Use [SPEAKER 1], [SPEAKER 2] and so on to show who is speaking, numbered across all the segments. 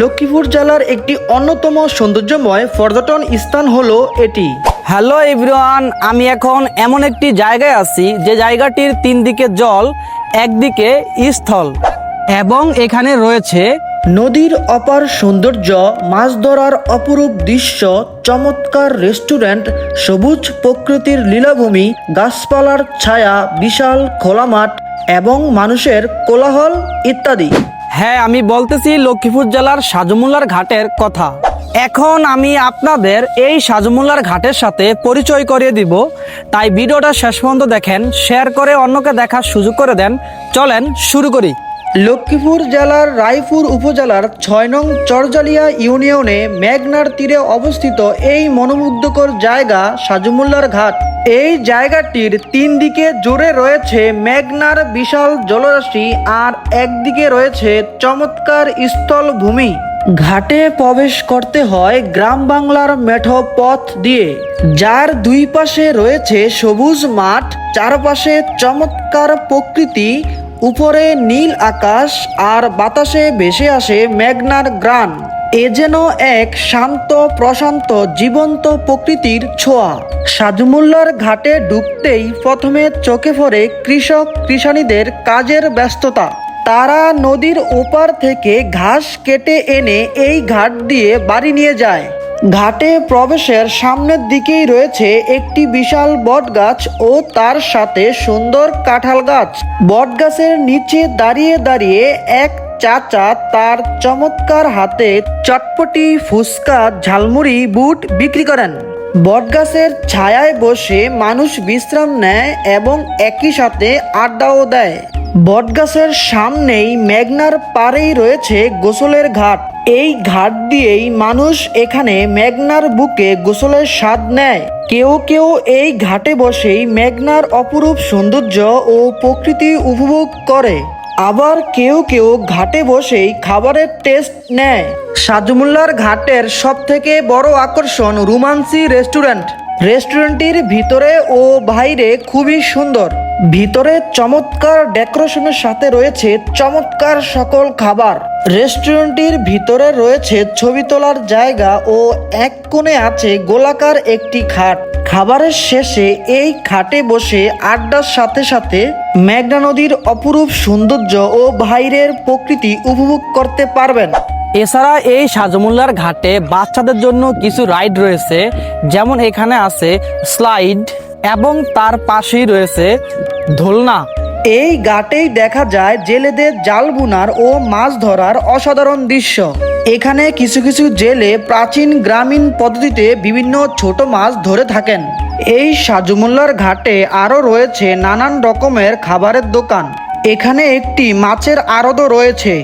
[SPEAKER 1] লক্ষ্মীপুর জেলার একটি অন্যতম সৌন্দর্যময় পর্যটন স্থান হলো এটি।
[SPEAKER 2] হ্যালো এভরিওয়ান আমি এখন এমন একটি জায়গায় আছি যে জায়গাটির তিন দিকে জল একদিকে স্থল। এবং এখানে রয়েছে
[SPEAKER 1] নদীর অপার সৌন্দর্য মাছ ধরার অপরূপ দৃশ্য চমৎকার রেস্টুরেন্ট সবুজ প্রকৃতির লীলাভূমি গাছপালার ছায়া বিশাল খোলা মাঠ এবং মানুষের কোলাহল ইত্যাদি।
[SPEAKER 2] হ্যাঁ আমি বলতেছি লক্ষ্মীপুর জেলার সাজমুল্লার ঘাটের কথা। এখন আমি আপনাদের এই সাজমুল্লার ঘাটের সাথে পরিচয় করিয়ে দিব। তাই ভিডিওটা শেষ পর্যন্ত দেখেন শেয়ার করে অন্যকে দেখার সুযোগ করে দেন। চলেন শুরু করি।
[SPEAKER 1] লক্ষ্মীপুর জেলার রায়পুর উপজেলার ছয় নং চরজালিয়া ইউনিয়নে মেঘনার তীরে অবস্থিত এই মনোমুগ্ধকর জায়গা সাজুমুল্লার ঘাট। এই জায়গাটির তিন দিকে জুড়ে রয়েছে মেঘনার বিশাল জলরাশি আর একদিকে রয়েছে চমৎকার স্থলভূমি। ঘাটে প্রবেশ করতে হয় গ্রাম বাংলার মেঠো পথ দিয়ে। যার দুই পাশে রয়েছে সবুজ মাঠ, চারপাশে চমৎকার প্রকৃতি উপরে নীল আকাশ আর বাতাসে ভেসে আসে মেঘনার গ্রান এ যেন এক শান্ত, প্রশান্ত, জীবন্ত প্রকৃতির ছোঁয়া। সাজুমুল্লার ঘাটে ঢুকতেই প্রথমে চোখে পড়ে কৃষক, কৃষানীদের কাজের ব্যস্ততা। তারা নদীর ওপার থেকে ঘাস কেটে এনে এই ঘাট দিয়ে বাড়ি নিয়ে যায়। ঘাটে প্রবেশের সামনের দিকেই রয়েছে একটি বিশাল বটগাছ ও তার সাথে সুন্দর কাঁঠাল গাছ। বটগাছের নিচে দাঁড়িয়ে দাঁড়িয়ে এক চাচা তার চমৎকার হাতে চটপটি, ফুচকা, ঝালমুড়ি, বুট বিক্রি করেন। বটগাছের ছায়ায় বসে মানুষ বিশ্রাম নেয় এবং একই সাথে আড্ডাও দেয়। বটগাছের সামনেই মেঘনার পাড়েই রয়েছে গোসলের ঘাট। এই ঘাট দিয়েই মানুষ এখানে মেঘনার বুকে গোসলের স্বাদ নেয়। কেউ কেউ এই ঘাটে বসেই মেঘনার অপরূপ সৌন্দর্য ও প্রকৃতি উপভোগ করে। আবার কেউ কেউ ঘাটে বসেই খাবারের টেস্ট নেয়। সাজমুল্লার ঘাটের সব থেকে বড় আকর্ষণ রুমান্সি রেস্টুরেন্ট। রেস্টুরেন্টটির ভিতরে ও বাইরে খুবই সুন্দর। ভিতরে চমৎকার ডেকোরেশনের সাথে রয়েছে চমৎকার সকল খাবার। রেস্টুরেন্টটির ভিতরে রয়েছে ছবি তোলার জায়গা ও এক কোণে আছে গোলাকার একটি খাট। খাবারের শেষে এই খাটে বসে আড্ডার সাথে সাথে মেঘনা নদীর অপরূপ সৌন্দর্য ও বাইরের প্রকৃতি উপভোগ করতে পারবেন।
[SPEAKER 2] এছাড়া এই সাজমুল্লার ঘাটে বাচ্চাদের জন্য কিছু রাইড রয়েছে, যেমন এখানে আছে স্লাইড এবং তার পাশেই রয়েছে দোলনা
[SPEAKER 1] এই ঘাটেই দেখা যায় জেলেদের জাল বুনার ও মাছ ধরার অসাধারণ দৃশ্য। এখানে কিছু কিছু জেলে প্রাচীন গ্রামীণ পদ্ধতিতে বিভিন্ন ছোট মাছ ধরে থাকেন। এই সাজুমুল্লার ঘাটে আরও রয়েছে নানান রকমের খাবারের দোকান। এখানে একটি মাছের আড়তও রয়েছে।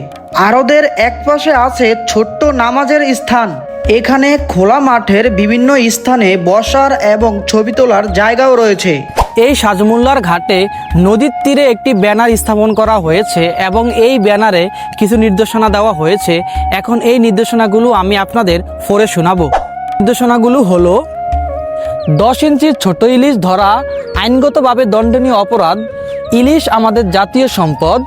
[SPEAKER 1] আড়দের একপাশে আছে ছোট্ট নামাজের স্থান। এখানে খোলা মাঠের বিভিন্ন স্থানে বসার এবং ছবি তোলার জায়গাও রয়েছে।
[SPEAKER 2] এই সাজমুল্লার ঘাটে নদীর তীরে একটি ব্যানার স্থাপন করা হয়েছে এবং এই ব্যানারে কিছু নির্দেশনা দেওয়া হয়েছে। এখন এই নির্দেশনাগুলো আমি আপনাদের পড়ে শোনাবো। নির্দেশনাগুলো হলো, দশ ইঞ্চির ছোট ইলিশ ধরা, আইনগতভাবে দণ্ডনীয় অপরাধ, ইলিশ আমাদের জাতীয় সম্পদ,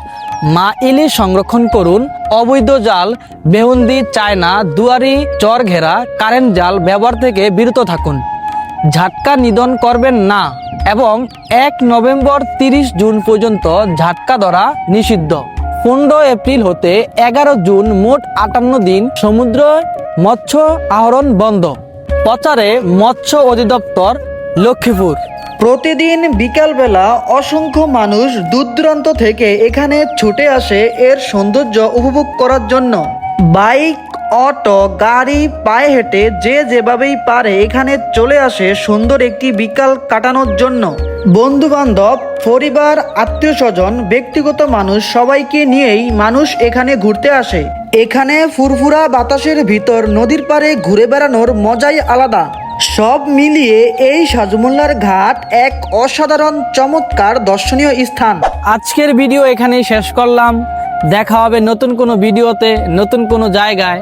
[SPEAKER 2] মা ইলিশ সংরক্ষণ করুন, অবৈধ জাল বেহুন্দি চায়না, দুয়ারি চর ঘেরা কারেন্ট জাল ব্যবহার থেকে বিরত থাকুন। ঝাটকা নিধন করবেন না এবং এক নভেম্বর তিরিশ জুন পর্যন্ত ঝাটকা ধরা নিষিদ্ধ। পনেরো এপ্রিল হতে এগারো জুন মোট আটান্ন দিন সমুদ্র মৎস্য আহরণ বন্ধ। প্রচারে মৎস্য অধিদপ্তর লক্ষ্মীপুর।
[SPEAKER 1] প্রতিদিন বিকালবেলা অসংখ্য মানুষ দূর দূরান্ত থেকে এখানে ছুটে আসে এর সৌন্দর্য উপভোগ করার জন্য। বাইক অটো, গাড়ি, পায়ে হেঁটে যে যেভাবেই পারে এখানে চলে আসে সুন্দর একটি বিকাল কাটানোর জন্য। বন্ধু বান্ধব পরিবার আত্মীয় স্বজন ব্যক্তিগত মানুষ সবাইকে নিয়েই মানুষ এখানে ঘুরতে আসে। এখানে ফুরফুরা বাতাসের ভিতর নদীর পাড়ে ঘুরে বেড়ানোর মজাই আলাদা। সব মিলিয়ে এই সাজমুল্লার ঘাট এক অসাধারণ চমৎকার দর্শনীয় স্থান।
[SPEAKER 2] আজকের ভিডিও এখানেই শেষ করলাম। দেখা হবে নতুন কোনো ভিডিওতে, নতুন কোনো জায়গায়।